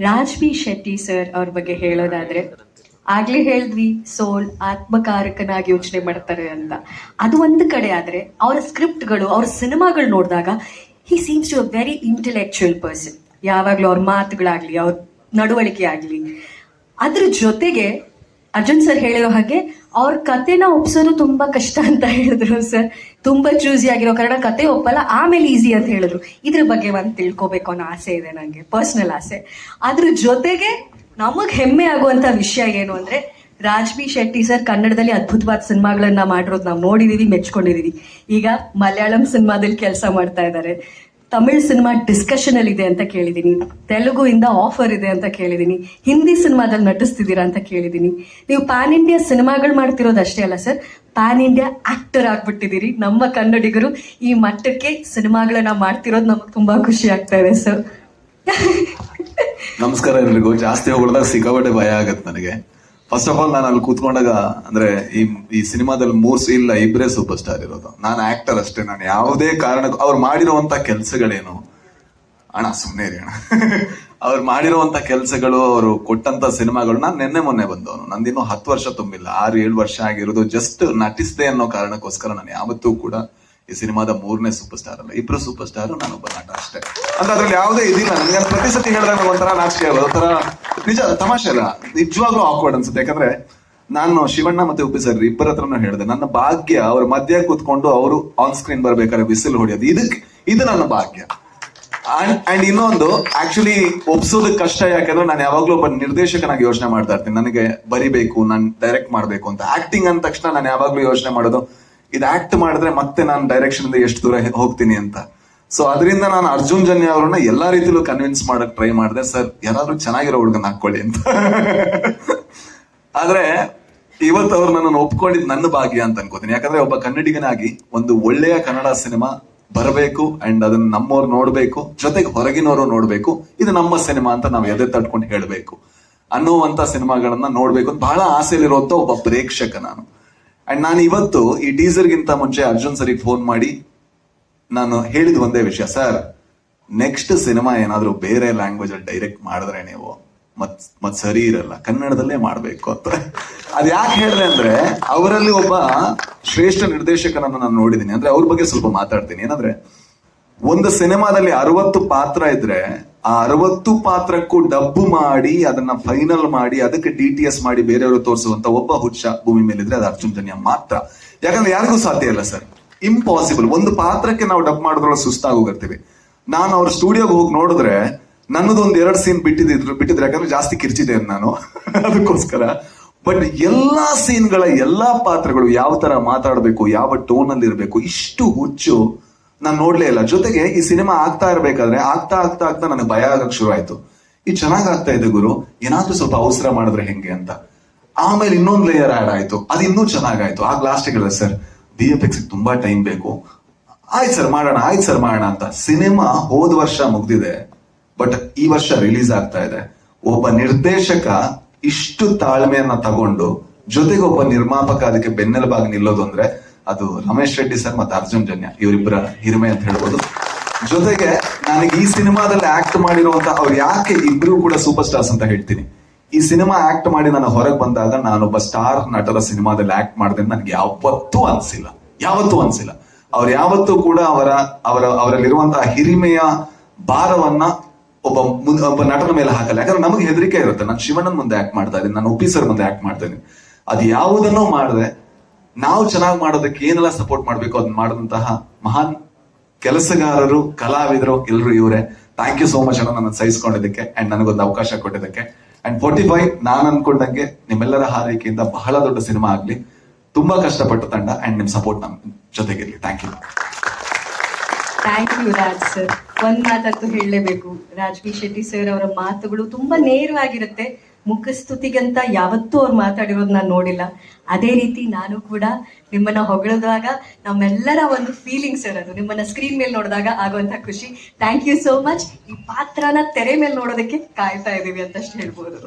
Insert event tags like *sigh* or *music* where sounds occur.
Raj B Shetty sir ಅವ್ರ ಬಗ್ಗೆ ಹೇಳೋದಾದ್ರೆ, ಆಗ್ಲೇ ಹೇಳಿದ್ವಿ, ಸೋಲ್ ಆತ್ಮಕಾರಕನಾಗಿ ಯೋಚನೆ ಮಾಡ್ತಾರೆ ಅಂತ. ಅದು ಒಂದು ಕಡೆ ಆದ್ರೆ, ಅವರ ಸ್ಕ್ರಿಪ್ಟ್ಗಳು, ಅವ್ರ ಸಿನಿಮಾಗಳು ನೋಡಿದಾಗ he seems to a very intellectual person ಯಾವಾಗಲೂ ಅವ್ರ ಮಾತುಗಳಾಗ್ಲಿ, ಅವ್ರ ನಡವಳಿಕೆ ಆಗಲಿ. ಅದ್ರ ಜೊತೆಗೆ ಅರ್ಜುನ್ ಸರ್ ಹೇಳಿರೋ ಹಾಗೆ, ಅವ್ರ ಕತೆನ ಒಪ್ಸೋದು ತುಂಬಾ ಕಷ್ಟ ಅಂತ ಹೇಳಿದ್ರು ಸರ್. ತುಂಬಾ ಚೂಸಿ ಆಗಿರೋ ಕಾರಣ ಕತೆ ಒಪ್ಪಲ್ಲ, ಆಮೇಲೆ ಈಸಿ ಅಂತ ಹೇಳಿದ್ರು. ಇದ್ರ ಬಗ್ಗೆ ಒಂದು ತಿಳ್ಕೊಬೇಕು ಅನ್ನೋ ಆಸೆ ಇದೆ ನನಗೆ ಪರ್ಸನಲ್ ಆಸೆ. ಅದ್ರ ಜೊತೆಗೆ ನಮಗ್ ಹೆಮ್ಮೆ ಆಗುವಂತ ವಿಷಯ ಏನು ಅಂದ್ರೆ ರಾಜ್ಬಿ ಶೆಟ್ಟಿ ಸರ್ ಕನ್ನಡದಲ್ಲಿ ಅದ್ಭುತವಾದ ಸಿನಿಮಾಗಳನ್ನ ಮಾಡಿರೋದು ನಾವು ನೋಡಿದೀವಿ, ಮೆಚ್ಕೊಂಡಿದೀವಿ. ಈಗ ಮಲಯಾಳಂ ಸಿನಿಮಾದಲ್ಲಿ ಕೆಲಸ ಮಾಡ್ತಾ ಇದ್ದಾರೆ ತಮಿಳ್ ಸಿನಿಮಾ ಡಿಸ್ಕಷನ್ ಅಲ್ಲಿ ಇದೆ ಅಂತ ಕೇಳಿದೀನಿ. ತೆಲುಗು ಇಂದ ಆಫರ್ ಇದೆ ಅಂತ ಕೇಳಿದೀನಿ. ಹಿಂದಿ ಸಿನಿಮಾದಲ್ಲಿ ನಟಿಸ್ತಿದ್ದೀರಾ ಅಂತ ಕೇಳಿದೀನಿ. ನೀವು ಪ್ಯಾನ್ ಇಂಡಿಯಾ ಸಿನಿಮಾಗಳು ಮಾಡ್ತಿರೋದು ಅಷ್ಟೇ ಅಲ್ಲ ಸರ್. ಪ್ಯಾನ್ ಇಂಡಿಯಾ ಆಕ್ಟರ್ ಆಗ್ಬಿಟ್ಟಿದ್ದೀರಿ. ನಮ್ಮ ಕನ್ನಡಿಗರು ಈ ಮಟ್ಟಕ್ಕೆ ಸಿನಿಮಾಗಳನ್ನ ಮಾಡ್ತಿರೋದು ನಮಗೆ ತುಂಬಾ ಖುಷಿ ಆಗ್ತಾ ಇದೆ ಸರ್. ನಮಸ್ಕಾರ ಎಲ್ರಿಗೂ. ಜಾಸ್ತಿ ಹೋಗ್ಬಿಡ್ದಾಗ ಸಿಕ್ಕಾಪಟ್ಟೆ ಭಯ ಆಗತ್ತೆ ನನಗೆ. ಫಸ್ಟ್ ಆಫ್ ಆಲ್ ನಾನು ಅಲ್ಲಿ ಕೂತ್ಕೊಂಡಾಗ, ಅಂದ್ರೆ ಈ ಈ ಸಿನಿಮಾದಲ್ಲಿ ಮೂರ್ ಸ- ಇಲ್ಲ ಇಬ್ಬರೇ ಸೂಪರ್ ಸ್ಟಾರ್ ಇರೋದು. ನಾನು ಆಕ್ಟರ್ ಅಷ್ಟೇ, ನಾನು ಯಾವುದೇ ಕಾರಣಕ್ಕೂ, ಅವ್ರು ಮಾಡಿರುವಂತ ಕೆಲಸಗಳೇನು? ಅಣ್ಣ ಸುಮ್ಮನೆ ಅಣ್ಣ. *laughs* ಅವ್ರು ಮಾಡಿರುವಂತ ಕೆಲಸಗಳು, ಅವರು ಕೊಟ್ಟಂತ ಸಿನಿಮಾಗಳು, ನಾನು ನಿನ್ನೆ ಮೊನ್ನೆ ಬಂದವನು. ನಂದಿನ್ನೂ ಹತ್ತು ವರ್ಷ ತುಂಬಿಲ್ಲ. ಆರು, ಏಳು ವರ್ಷ ಆಗಿರೋದು ಜಸ್ಟ್ ನಟಿಸ್ದೆ ಅನ್ನೋ ಕಾರಣಕ್ಕೋಸ್ಕರ ನಾನು ಯಾವತ್ತೂ ಕೂಡ ಈ ಸಿನಿಮಾದ ಮೂರನೇ ಸೂಪರ್ ಸ್ಟಾರ್ ಅಲ್ಲ. ಇಬ್ರು ಸೂಪರ್ ಸ್ಟಾರ್ ನಾನೊಬ್ಬ ನಟ ಅಷ್ಟೇ. ಅಂತ ಅದ್ರಲ್ಲಿ ಯಾವುದೇ ಇದಿಲ್ಲ. ನನಗೆ ಪ್ರತಿ ಸತಿ ಹೇಳಿದಾಗ ಒಂಥರ ನಾಚಿಕೆ ಆಗೋದು. ಒಂಥರ ನಿಜ ತಮಾಷೆ ಅಲ್ಲ. ನಿಜವಾಗ್ಲೂ ಆಕ್ವರ್ಡ್ ಅನ್ಸುತ್ತೆ. ಯಾಕಂದ್ರೆ ನಾನು ಶಿವಣ್ಣ ಮತ್ತೆ ಉಪ್ಪಿ ಸರ್ ಇಬ್ಬರ ಹತ್ರನೂ ಹೇಳಿದೆ, ನನ್ನ ಭಾಗ್ಯ ಅವ್ರ ಮಧ್ಯ ಕೂತ್ಕೊಂಡು ಅವರು ಆನ್ ಸ್ಕ್ರೀನ್ ಬರ್ಬೇಕಾದ್ರೆ ಬಿಸಿಲು ಹೊಡೆಯೋದು. ಇದಕ್ಕೆ ಇದು ನನ್ನ ಭಾಗ್ಯ. ಅಂಡ್ ಇನ್ನೊಂದು ಆಕ್ಚುಲಿ ಒಪ್ಸೋದಕ್ಕೆ ಕಷ್ಟ ಯಾಕಂದ್ರೆ ನಾನು ಯಾವಾಗ್ಲೂ ಒಬ್ಬ ನಿರ್ದೇಶಕನಾಗಿ ಯೋಚನೆ ಮಾಡ್ತಾ ಇರ್ತೀನಿ. ನನಗೆ ಬರಿಬೇಕು, ನಾನು ಡೈರೆಕ್ಟ್ ಮಾಡ್ಬೇಕು ಅಂತ. ಆಕ್ಟಿಂಗ್ ಅಂದ ತಕ್ಷಣ ನಾನು ಯಾವಾಗ್ಲೂ ಯೋಚನೆ ಮಾಡೋದು, ಇದು ಆಕ್ಟ್ ಮಾಡಿದ್ರೆ ಮತ್ತೆ ನಾನು ಡೈರೆಕ್ಷನ್ ಎಷ್ಟು ದೂರ ಹೋಗ್ತೀನಿ ಅಂತ. ಸೊ ಅದರಿಂದ ನಾನು ಅರ್ಜುನ್ ಜನ್ಯ ಅವ್ರನ್ನ ಎಲ್ಲಾ ರೀತಿಲೂ ಕನ್ವಿನ್ಸ್ ಮಾಡಕ್ ಟ್ರೈ ಮಾಡಿದೆ. ಸರ್ ಯಾರಾದ್ರೂ ಚೆನ್ನಾಗಿರೋ ಹುಡುಗನ ಹಾಕೊಳ್ಳಿ ಅಂತ. ಆದ್ರೆ, ಇವತ್ತು ಅವ್ರು ನನ್ನನ್ನು ಒಪ್ಕೊಂಡಿದ್ ನನ್ನ ಭಾಗ್ಯ ಅಂತ ಅನ್ಕೋತೀನಿ. ಯಾಕಂದ್ರೆ ಒಬ್ಬ ಕನ್ನಡಿಗನಾಗಿ ಒಂದು ಒಳ್ಳೆಯ ಕನ್ನಡ ಸಿನಿಮಾ ಬರಬೇಕು ಅಂಡ್ ಅದನ್ನ ನಮ್ಮವ್ರು ನೋಡ್ಬೇಕು, ಜೊತೆಗೆ ಹೊರಗಿನವರು ನೋಡ್ಬೇಕು. ಇದು ನಮ್ಮ ಸಿನಿಮಾ ಅಂತ ನಾವು ಎದೆ ತಡ್ಕೊಂಡು ಹೇಳ್ಬೇಕು. ಅನ್ನುವಂತ ಸಿನಿಮಾಗಳನ್ನ ನೋಡ್ಬೇಕು ಅಂತ ಬಹಳ ಆಸೆಲಿರುವಂತ ಒಬ್ಬ ಪ್ರೇಕ್ಷಕ ನಾನು. ಅಂಡ್ ನಾನು ಇವತ್ತು ಈ ಟೀಸರ್ ಗಿಂತ ಮುಂಚೆ ಅರ್ಜುನ್ ಸರಿಗೆ ಫೋನ್ ಮಾಡಿ ನಾನು ಹೇಳಿದ ಒಂದೇ ವಿಷಯ, ಸರ್. ನೆಕ್ಸ್ಟ್ ಸಿನಿಮಾ ಏನಾದ್ರೂ ಬೇರೆ ಲ್ಯಾಂಗ್ವೇಜ್ ಅಲ್ಲಿ ಡೈರೆಕ್ಟ್ ಮಾಡಿದ್ರೆ ನೀವು ಮತ್ ಮತ್ ಸರಿ ಇರಲ್ಲ. ಕನ್ನಡದಲ್ಲೇ ಮಾಡ್ಬೇಕು ಅಂತ. ಅದ್ ಯಾಕೆ ಹೇಳಿದೆ ಅಂದ್ರೆ, ಅವರಲ್ಲಿ ಒಬ್ಬ ಶ್ರೇಷ್ಠ ನಿರ್ದೇಶಕನನ್ನು ನಾನು ನೋಡಿದ್ದೀನಿ ಅಂದ್ರೆ ಅವ್ರ ಬಗ್ಗೆ ಸ್ವಲ್ಪ ಮಾತಾಡ್ತೀನಿ. ಏನಂದ್ರೆ, ಒಂದು ಸಿನಿಮಾದಲ್ಲಿ ಅರವತ್ತು ಪಾತ್ರ ಇದ್ರೆ, ಆ ಅರವತ್ತು ಪಾತ್ರಕ್ಕೂ ಡಬ್ಬು ಮಾಡಿ, ಅದನ್ನ ಫೈನಲ್ ಮಾಡಿ, ಅದಕ್ಕೆ ಡಿ ಟಿ ಎಸ್ ಮಾಡಿ ಬೇರೆಯವರು ತೋರಿಸುವಂತ ಒಬ್ಬ ಹುಚ್ಚ ಭೂಮಿ ಮೇಲಿದ್ರೆ ಅದು ಅರ್ಜುನ್ ಜನ್ಯ ಮಾತ್ರ. ಯಾಕಂದ್ರೆ ಯಾರಿಗೂ ಸಾಧ್ಯ ಇಲ್ಲ, ಸರ್. ಇಂಪಾಸಿಬಲ್ ಒಂದು ಪಾತ್ರಕ್ಕೆ ನಾವು ಡಬ್ ಮಾಡಿದ್ರೊಳಗೆ ಸುಸ್ತಾಗೋಗಿರ್ತೀವಿ ನಾನು ಅವ್ರ ಸ್ಟುಡಿಯೋಗೆ ಹೋಗಿ ನೋಡಿದ್ರೆ ನನ್ನದೊಂದು ಎರಡು ಸೀನ್ ಬಿಟ್ಟಿದ್ರು ಬಿಟ್ಟಿದ್ರೆ. ಯಾಕಂದ್ರೆ ಜಾಸ್ತಿ ಕಿರ್ಚಿದೆ ನಾನು. *laughs* ಅದಕ್ಕೋಸ್ಕರ. ಬಟ್ ಎಲ್ಲಾ ಸೀನ್ಗಳ ಎಲ್ಲಾ ಪಾತ್ರಗಳು ಯಾವ ತರ ಮಾತಾಡಬೇಕು, ಯಾವ ಟೋನ್ ಅಲ್ಲಿ ಇರಬೇಕು, ಇಷ್ಟು ಹುಚ್ಚು ನಾನು ನೋಡ್ಲೇ ಇಲ್ಲ. ಜೊತೆಗೆ ಈ ಸಿನಿಮಾ ಆಗ್ತಾ ಇರಬೇಕಾದ್ರೆ ಆಗ್ತಾ ಆಗ್ತಾ ಆಗ್ತಾ ನನಗೆ ಭಯ ಆಗಕ್ ಶುರು ಆಯ್ತು ಈ ಚೆನ್ನಾಗ್ ಆಗ್ತಾ ಇದೆ ಗುರು. ಏನಾದ್ರೂ ಸ್ವಲ್ಪ ಅವಸರ ಮಾಡಿದ್ರೆ ಹೆಂಗೆ ಅಂತ. ಆಮೇಲೆ ಇನ್ನೊಂದು ಲೇಯರ್ ಆಡ್ ಆಯ್ತು. ಅದು ಇನ್ನೂ ಚೆನ್ನಾಗಾಯ್ತು ಆಗ ಲಾಸ್ಟ್ ಹೇಳಿದೆ ಸರ್ ಬಿ ಎಫ್ ಎಕ್ಸ್ ತುಂಬಾ ಟೈಮ್ ಬೇಕು. ಆಯ್ತು ಸರ್ ಮಾಡೋಣ, ಆಯ್ತು ಸರ್ ಮಾಡೋಣ ಅಂತ ಸಿನಿಮಾ ಹೋದ ವರ್ಷ ಮುಗ್ದಿದೆ. ಬಟ್ ಈ ವರ್ಷ ರಿಲೀಸ್ ಆಗ್ತಾ ಇದೆ. ಒಬ್ಬ ನಿರ್ದೇಶಕ ಇಷ್ಟು ತಾಳ್ಮೆಯನ್ನ ತಗೊಂಡು, ಜೊತೆಗೆ ಒಬ್ಬ ನಿರ್ಮಾಪಕ ಅದಕ್ಕೆ ಬೆನ್ನೆಲುಬಾಗಿ ನಿಲ್ಲೋದು ಅಂದ್ರೆ ಅದು ರಮೇಶ್ ರೆಡ್ಡಿ ಸರ್ ಮತ್ತೆ ಅರ್ಜುನ್ ಜನ್ಯ ಇವರಿಬ್ಬರ ಹಿರಿಮೆ ಅಂತ ಹೇಳ್ಬೋದು. ಜೊತೆಗೆ ನನಗೆ ಈ ಸಿನಿಮಾದಲ್ಲಿ ಆಕ್ಟ್ ಮಾಡಿರುವಂತ ಅವ್ರು ಯಾಕೆ ಇಬ್ರು ಕೂಡ ಸೂಪರ್ ಸ್ಟಾರ್ಸ್ ಅಂತ ಹೇಳ್ತೀನಿ. ಈ ಸಿನಿಮಾ ಆಕ್ಟ್ ಮಾಡಿ ನಾನು ಹೊರಗೆ ಬಂದಾಗ ನಾನೊಬ್ಬ ಸ್ಟಾರ್ ನಟರ ಸಿನಿಮಾದಲ್ಲಿ ಆಕ್ಟ್ ಮಾಡಿದೆ ನನಗೆ ಯಾವತ್ತೂ ಅನ್ಸಿಲ್ಲ. ಯಾವತ್ತೂ ಅನ್ಸಿಲ್ಲ. ಅವ್ರು ಯಾವತ್ತೂ ಕೂಡ ಅವರ ಅವರ, ಅವರಲ್ಲಿರುವಂತಹ ಹಿರಿಮೆಯ ಭಾರವನ್ನ ಒಬ್ಬ ಒಬ್ಬ ನಟನ ಮೇಲೆ ಹಾಕಲ್ಲ. ಯಾಕಂದ್ರೆ ನಮಗೆ ಹೆದರಿಕೆ ಇರುತ್ತೆ. ನಾನು ಶಿವಣ್ಣನ ಮುಂದೆ ಆಕ್ಟ್ ಮಾಡ್ತಾ ಇದ್ದೀನಿ. ನಾನು ಒಫೀಸರ್ ಮುಂದೆ ಆಕ್ಟ್ ಮಾಡ್ತಾ ಇದ್ದೀನಿ. ಅದು ಯಾವುದನ್ನೂ ಮಾಡದೆ, ನಾವು ಚೆನ್ನಾಗಿ ಮಾಡೋದಕ್ಕೆ ಏನೆಲ್ಲ ಸಪೋರ್ಟ್ ಮಾಡ್ಬೇಕು ಅದನ್ನ ಮಾಡಿದಂತಹ ಮಹಾನ್ ಕೆಲಸಗಾರರು, ಕಲಾವಿದರು ಎಲ್ಲರೂ ಇವರೇ. ಥ್ಯಾಂಕ್ ಯು ಸೋ ಮಚ್ ಅಣ್ಣ ನನ್ನ ಸಹಿಸ್ಕೊಂಡಿದ್ದಕ್ಕೆ ಅಂಡ್ ನನಗೊಂದು ಅವಕಾಶ ಕೊಟ್ಟಿದ್ದಕ್ಕೆ. ಅಂಡ್ ಫೋರ್ಟಿ ಫೈವ್ ನಾನು ಅನ್ಕೊಂಡಂಗೆ ನಿಮ್ಮೆಲ್ಲರ ಹಾರೈಕೆಯಿಂದ ಬಹಳ ದೊಡ್ಡ ಸಿನಿಮಾ ಆಗಲಿ. ತುಂಬಾ ಕಷ್ಟಪಟ್ಟು ತಂಡ ಅಂಡ್ ನಿಮ್ ಸಪೋರ್ಟ್ ನಮ್ ಜೊತೆಗಿರ್ಲಿ. Thank you thank you Raj sir ಒಂದ್ ಮಾತಂತೂ ಹೇಳಲೇಬೇಕು. ಶೆಟ್ಟಿ ಸರ್ ಅವರ ಮಾತುಗಳು ತುಂಬಾ ನೇರವಾಗಿರುತ್ತೆ. ಮುಖಸ್ತುತಿಗಂತ ಯಾವತ್ತೂ ಅವ್ರು ಮಾತಾಡಿರೋದು ನಾನು ನೋಡಿಲ್ಲ. ಅದೇ ರೀತಿ ನಾನು ಕೂಡ ನಿಮ್ಮನ್ನ ಹೊಗಳಿದಾಗ ನಮ್ಮೆಲ್ಲರ ಒಂದು ಫೀಲಿಂಗ್ಸ್ ಇರೋದು ನಿಮ್ಮನ್ನ ಸ್ಕ್ರೀನ್ ಮೇಲೆ ನೋಡಿದಾಗ ಆಗುವಂತ ಖುಷಿ. ಥ್ಯಾಂಕ್ ಯು ಸೋ ಮಚ್ ಈ ಪಾತ್ರನ ತೆರೆ ಮೇಲೆ ನೋಡೋದಕ್ಕೆ ಕಾಯ್ತಾ ಇದ್ದೀವಿ ಅಂತಷ್ಟು ಹೇಳ್ಬೋದು.